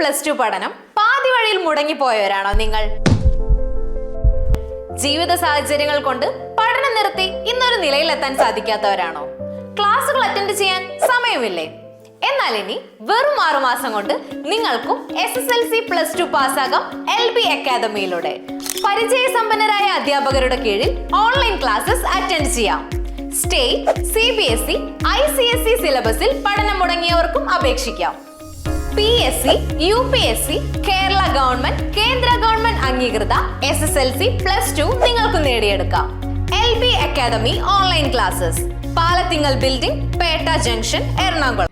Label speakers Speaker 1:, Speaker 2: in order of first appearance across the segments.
Speaker 1: Plus two പഠനം പാതി വഴിയിൽ മുടങ്ങിപ്പോയവരാണോ നിങ്ങൾ? ജീവിത സാഹചര്യങ്ങൾ കൊണ്ട് പഠനം നിർത്തി ഇന്നൊരു നിലയിലെത്താൻ സാധിക്കാത്തവരാണോ? ക്ലാസ്സുകൾ അറ്റൻഡ് ചെയ്യാൻ സമയമില്ലേ? എന്നാൽ ഇനി വെറും ആറു മാസം കൊണ്ട് നിങ്ങൾക്കും S S L C plus two പാസ്സാകാം L B അക്കാദമിയിലൂടെ പരിചയസമ്പന്നരായ അധ്യാപകരുടെ കീഴിൽ ഓൺലൈൻ ക്ലാസ്സസ് അറ്റൻഡ് ചെയ്യാം. State C B S E I C S E സിലബസിൽ പഠനം മുടങ്ങിയവർക്കും അപേക്ഷിക്കാം. P S C U P S C Kerala government കേന്ദ്ര ഗവൺമെന്റ് അംഗീകൃത S S L C plus two നിങ്ങൾക്ക് നേടിയെടുക്കാം. L B academy online classes Palathingal building Pettah junction Ernakulam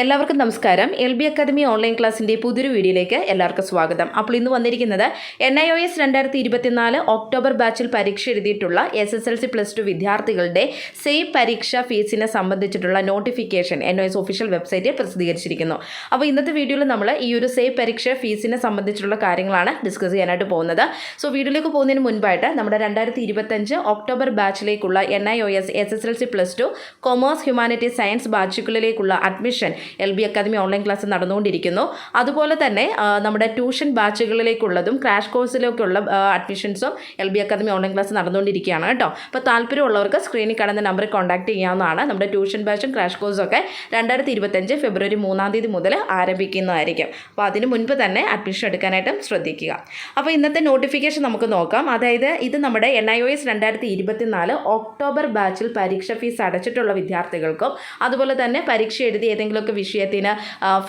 Speaker 2: എല്ലാവർക്കും നമസ്കാരം. L B academy online ക്ലാസ്സിന്റെ പുതിയൊരു വീഡിയോയിലേക്ക് എല്ലാവർക്കും സ്വാഗതം. അപ്പോൾ ഇന്ന് വന്നിരിക്കുന്നത് എൻ ഐ ഒ എസ് രണ്ടായിരത്തി ഇരുപത്തിനാല് ഒക്ടോബർ ബാച്ചിൽ പരീക്ഷ എഴുതിയിട്ടുള്ള S S L C plus two വിദ്യാർത്ഥികളുടെ സെയിം പരീക്ഷ ഫീസിനെ സംബന്ധിച്ചിട്ടുള്ള notification N O S official വെബ്സൈറ്റിൽ പ്രസിദ്ധീകരിച്ചിരിക്കുന്നു. അപ്പോൾ ഇന്നത്തെ വീഡിയോയിൽ നമ്മൾ ഈ ഒരു സെയിം പരീക്ഷ ഫീസിനെ സംബന്ധിച്ചുള്ള കാര്യങ്ങളാണ് ഡിസ്കസ് ചെയ്യാനായിട്ട് പോകുന്നത്. സോ വീഡിയോയിലേക്ക് പോകുന്നതിന് മുൻപായിട്ട് നമ്മുടെ രണ്ടായിരത്തി ഇരുപത്തഞ്ച് October ബാച്ചിലേക്കുള്ള N I O S S S L C plus two commerce humanity science ബാച്ചുകളിലേക്കുള്ള admission L B academy online class നടന്നുകൊണ്ടിരിക്കുന്നു. അതുപോലെ തന്നെ നമ്മുടെ ട്യൂഷൻ ബാച്ചുകളിലേക്കുള്ളതും ക്രാഷ് കോഴ്സിലേക്കുള്ള അഡ്മിഷൻസും L B academy online class നടന്നുകൊണ്ടിരിക്കുകയാണ് കേട്ടോ. അപ്പോൾ താല്പര്യമുള്ളവർക്ക് സ്ക്രീനിൽ കാണുന്ന നമ്പറിൽ കോൺടാക്ട് ചെയ്യാവുന്നതാണ്. നമ്മുടെ ട്യൂഷൻ ബാച്ചും ക്രാഷ് കോഴ്സും ഒക്കെ രണ്ടായിരത്തി ഇരുപത്തഞ്ച് ഫെബ്രുവരി മൂന്നാം തീയതി മുതൽ ആരംഭിക്കുന്നതായിരിക്കും. അപ്പോൾ അതിന് മുൻപ് തന്നെ അഡ്മിഷൻ എടുക്കാനായിട്ടും ശ്രദ്ധിക്കുക. അപ്പോൾ ഇന്നത്തെ നോട്ടിഫിക്കേഷൻ നമുക്ക് നോക്കാം. അതായത് ഇത് നമ്മുടെ എൻ ഐ ഒ എസ് രണ്ടായിരത്തി ഇരുപത്തിനാല് ഒക്ടോബർ ബാച്ചിൽ പരീക്ഷ ഫീസ് അടച്ചിട്ടുള്ള വിദ്യാർത്ഥികൾക്കും അതുപോലെ തന്നെ പരീക്ഷ എഴുതി ഏതെങ്കിലുമൊക്കെ വിഷയത്തിന്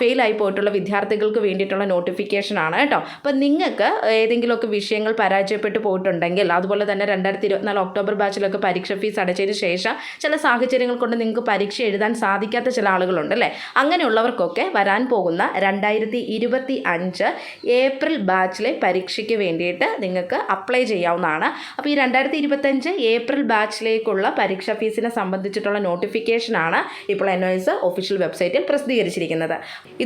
Speaker 2: ഫെയിലായി പോയിട്ടുള്ള വിദ്യാർത്ഥികൾക്ക് വേണ്ടിയിട്ടുള്ള നോട്ടിഫിക്കേഷൻ ആണ് കേട്ടോ. അപ്പോൾ നിങ്ങൾക്ക് ഏതെങ്കിലുമൊക്കെ വിഷയങ്ങൾ പരാജയപ്പെട്ടു പോയിട്ടുണ്ടെങ്കിൽ അതുപോലെ തന്നെ രണ്ടായിരത്തി ഇരുപത്തിനാല് ഒക്ടോബർ ബാച്ചിലൊക്കെ പരീക്ഷ ഫീസ് അടച്ചതിന് ശേഷം ചില സാഹചര്യങ്ങൾ കൊണ്ട് നിങ്ങൾക്ക് പരീക്ഷ എഴുതാൻ സാധിക്കാത്ത ചില ആളുകളുണ്ട് അല്ലേ? അങ്ങനെയുള്ളവർക്കൊക്കെ വരാൻ പോകുന്ന രണ്ടായിരത്തി ഇരുപത്തി അഞ്ച് ഏപ്രിൽ ബാച്ചിലെ പരീക്ഷയ്ക്ക് വേണ്ടിയിട്ട് നിങ്ങൾക്ക് അപ്ലൈ ചെയ്യാവുന്നതാണ്. അപ്പോൾ ഈ രണ്ടായിരത്തി ഇരുപത്തഞ്ച് ഏപ്രിൽ ബാച്ചിലേക്കുള്ള പരീക്ഷ ഫീസിനെ സംബന്ധിച്ചിട്ടുള്ള നോട്ടിഫിക്കേഷനാണ് ഇപ്പോൾ എൻ ഒ എസ് ഒഫീഷ്യൽ വെബ്സൈറ്റിൽ പ്രസിദ്ധീകരിച്ചിരിക്കുന്നത്.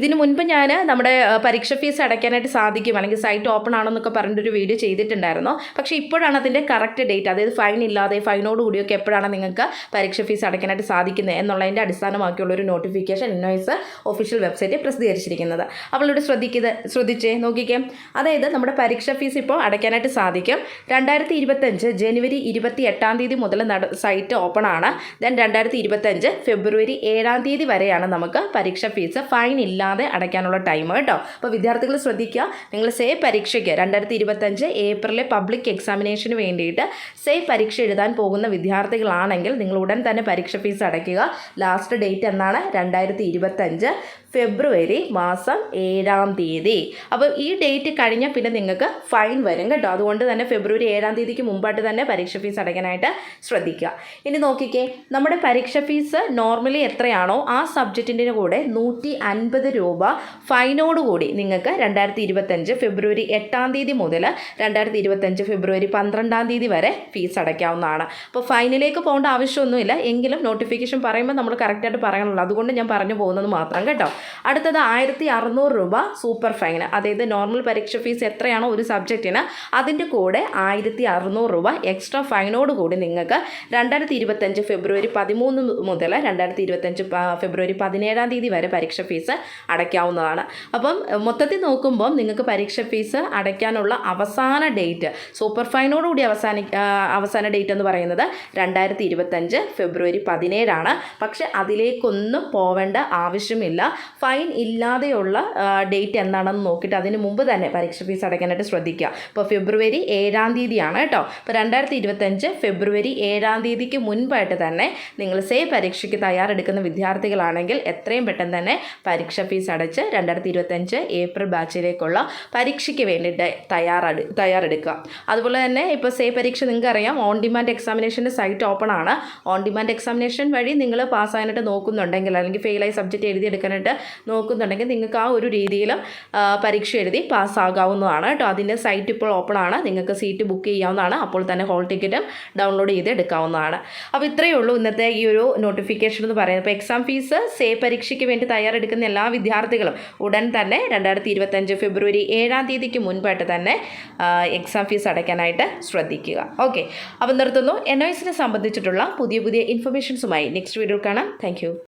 Speaker 2: ഇതിനു മുൻപ് ഞാൻ നമ്മുടെ പരീക്ഷ ഫീസ് അടയ്ക്കാനായിട്ട് സാധിക്കും അല്ലെങ്കിൽ സൈറ്റ് ഓപ്പൺ ആണെന്നൊക്കെ പറഞ്ഞിട്ടൊരു വീഡിയോ ചെയ്തിട്ടുണ്ടായിരുന്നു. പക്ഷേ ഇപ്പോഴാണ് അതിന്റെ കറക്റ്റ് ഡേറ്റ് അതായത് ഫൈൻ ഇല്ലാതെ ഫൈനോട് കൂടിയൊക്കെ എപ്പോഴാണ് നിങ്ങൾക്ക് പരീക്ഷ ഫീസ് അടയ്ക്കാനായിട്ട് സാധിക്കുന്നത് എന്നുള്ളതിന്റെ അടിസ്ഥാനമാക്കിയുള്ള ഒരു നോട്ടിഫിക്കേഷൻ ഇന്നോയ്സ് ഒഫീഷ്യൽ വെബ്സൈറ്റിൽ പ്രസിദ്ധീകരിച്ചിരിക്കുന്നത്. അപ്പോൾ ഇവിടെ ശ്രദ്ധിക്കുക ശ്രദ്ധിച്ചേ നോക്കിക്കേ. അതായത് നമ്മുടെ പരീക്ഷ ഫീസ് ഇപ്പോൾ അടയ്ക്കാനായിട്ട് സാധിക്കും. രണ്ടായിരത്തി ഇരുപത്തഞ്ച് ജനുവരി ഇരുപത്തി എട്ടാം തീയതി മുതൽ സൈറ്റ് ഓപ്പൺ ആണ്. ദെൻ രണ്ടായിരത്തി ഇരുപത്തഞ്ച് ഫെബ്രുവരി ഏഴാം തീയതി വരെയാണ് നമുക്ക് പരീക്ഷ ഫീസ് ഫൈൻ ഇല്ലാതെ അടയ്ക്കാനുള്ള ടൈം കേട്ടോ. അപ്പോൾ വിദ്യാർത്ഥികൾ ശ്രദ്ധിക്കുക. നിങ്ങൾ സേ പരീക്ഷയ്ക്ക് രണ്ടായിരത്തി ഇരുപത്തഞ്ച് ഏപ്രിലെ പബ്ലിക് എക്സാമിനേഷന് വേണ്ടിയിട്ട് സേ പരീക്ഷ എഴുതാൻ പോകുന്ന വിദ്യാർത്ഥികളാണെങ്കിൽ നിങ്ങൾ ഉടൻ തന്നെ പരീക്ഷ ഫീസ് അടയ്ക്കുക. ലാസ്റ്റ് ഡേറ്റ് എന്നാണ് രണ്ടായിരത്തി ഇരുപത്തഞ്ച് ഫെബ്രുവരി മാസം ഏഴാം തീയതി. അപ്പോൾ ഈ ഡേറ്റ് കഴിഞ്ഞാൽ പിന്നെ നിങ്ങൾക്ക് ഫൈൻ വരും കേട്ടോ. അതുകൊണ്ട് തന്നെ ഫെബ്രുവരി ഏഴാം തീയതിക്ക് മുമ്പായിട്ട് തന്നെ പരീക്ഷ ഫീസ് അടയ്ക്കാനായിട്ട് ശ്രദ്ധിക്കുക. ഇനി നോക്കിക്കേ നമ്മുടെ പരീക്ഷ ഫീസ് നോർമലി എത്രയാണോ ആ സബ്ജക്റ്റിന്റെ കൂടെ നൂറ്റി അൻപത് രൂപ ഫൈനോട് കൂടി നിങ്ങൾക്ക് രണ്ടായിരത്തി ഇരുപത്തഞ്ച് ഫെബ്രുവരി എട്ടാം തീയതി മുതൽ രണ്ടായിരത്തി ഇരുപത്തഞ്ച് ഫെബ്രുവരി പന്ത്രണ്ടാം തീയതി വരെ ഫീസ് അടയ്ക്കാവുന്നതാണ്. അപ്പോൾ ഫൈനിലേക്ക് പോകേണ്ട ആവശ്യമൊന്നുമില്ല. എങ്കിലും നോട്ടിഫിക്കേഷൻ പറയുമ്പോൾ നമ്മൾ കറക്റ്റായിട്ട് പറയാനുള്ളൂ. അതുകൊണ്ട് ഞാൻ പറഞ്ഞു പോകുന്നത് മാത്രം കേട്ടോ. അടുത്തത് ആയിരത്തി അറുന്നൂറ് രൂപ സൂപ്പർ ഫൈൻ അതായത് നോർമൽ പരീക്ഷ ഫീസ് എത്രയാണോ ഒരു സബ്ജക്റ്റിന് അതിന്റെ കൂടെ ആയിരത്തി അറുന്നൂറ് രൂപ എക്സ്ട്രാ ഫൈനോട് കൂടി നിങ്ങൾക്ക് രണ്ടായിരത്തി ഇരുപത്തഞ്ച് ഫെബ്രുവരി പതിമൂന്ന് മുതൽ രണ്ടായിരത്തി ഇരുപത്തഞ്ച് ഫെബ്രുവരി പതിനേഴാം തീയതി വരെ പരീക്ഷ ഫീസ് അടയ്ക്കാവുന്നതാണ്. അപ്പം മൊത്തത്തിൽ നോക്കുമ്പം നിങ്ങൾക്ക് പരീക്ഷ ഫീസ് അടയ്ക്കാനുള്ള അവസാന ഡേറ്റ് സൂപ്പർ ഫൈനോട് കൂടി അവസാനി അവസാന ഡേറ്റ് എന്ന് പറയുന്നത് രണ്ടായിരത്തി ഇരുപത്തഞ്ച് ഫെബ്രുവരി പതിനേഴാണ്. പക്ഷെ അതിലേക്കൊന്നും പോവേണ്ട ആവശ്യമില്ല. ഫൈൻ ഇല്ലാതെയുള്ള ഡേറ്റ് എന്താണെന്ന് നോക്കിയിട്ട് അതിന് മുമ്പ് തന്നെ പരീക്ഷ ഫീസ് അടയ്ക്കാനായിട്ട് ശ്രദ്ധിക്കുക. ഇപ്പോൾ ഫെബ്രുവരി ഏഴാം തീയതിയാണ് കേട്ടോ. ഇപ്പോൾ രണ്ടായിരത്തി ഇരുപത്തഞ്ച് ഫെബ്രുവരി ഏഴാം തീയതിക്ക് മുൻപായിട്ട് തന്നെ നിങ്ങൾ സേ പരീക്ഷയ്ക്ക് തയ്യാറെടുക്കുന്ന വിദ്യാർത്ഥികളാണെങ്കിൽ എത്രയും പെട്ടെന്ന് തന്നെ പരീക്ഷ ഫീസ് അടച്ച് രണ്ടായിരത്തി ഇരുപത്തഞ്ച് ഏപ്രിൽ ബാച്ചിലേക്കുള്ള പരീക്ഷയ്ക്ക് വേണ്ടിയിട്ട് തയ്യാറെടു തയ്യാറെടുക്കുക. അതുപോലെ തന്നെ ഇപ്പോൾ സേ പരീക്ഷ നിങ്ങൾക്ക് അറിയാം ഓൺ ഡിമാൻഡ് എക്സാമിനേഷന്റെ സൈറ്റ് ഓപ്പൺ ആണ് ഓൺ ഡിമാൻഡ് എക്സാമിനേഷൻ വഴി നിങ്ങൾ പാസ്സാകാനായിട്ട് നോക്കുന്നുണ്ടെങ്കിൽ അല്ലെങ്കിൽ ഫെയിലായി സബ്ജക്റ്റ് എഴുതിയെടുക്കാനായിട്ട് നോക്കുന്നുണ്ടെങ്കിൽ നിങ്ങൾക്ക് ആ ഒരു രീതിയിൽ പരീക്ഷ എഴുതി പാസ്സാകാവുന്നതാണ് കേട്ടോ. അതിന്റെ സൈറ്റ് ഇപ്പോൾ ഓപ്പൺ ആണ്. നിങ്ങൾക്ക് സീറ്റ് ബുക്ക് ചെയ്യാവുന്നതാണ്. അപ്പോൾ തന്നെ ഹോൾ ടിക്കറ്റും ഡൗൺലോഡ് ചെയ്ത് എടുക്കാവുന്നതാണ്. അപ്പോൾ ഇത്രയേ ഉള്ളൂ ഇന്നത്തെ ഈ ഒരു നോട്ടിഫിക്കേഷൻ എന്ന് പറയുന്നത്. അപ്പോൾ എക്സാം ഫീസ് സേ പരീക്ഷയ്ക്ക് വേണ്ടി തയ്യാറെടുക്കുന്ന എല്ലാ വിദ്യാർത്ഥികളും ഉടൻ തന്നെ രണ്ടായിരത്തി ഇരുപത്തഞ്ച് ഫെബ്രുവരി ഏഴാം തീയതിക്ക് മുൻപായിട്ട് തന്നെ എക്സാം ഫീസ് അടയ്ക്കാനായിട്ട് ശ്രദ്ധിക്കുക. ഓക്കെ. അപ്പോൾ നിർത്തുന്നു. എൻ ഒ എസിനെ സംബന്ധിച്ചിട്ടുള്ള പുതിയ പുതിയ ഇൻഫർമേഷൻസുമായി നെക്സ്റ്റ് വീഡിയോ കാണാം. താങ്ക്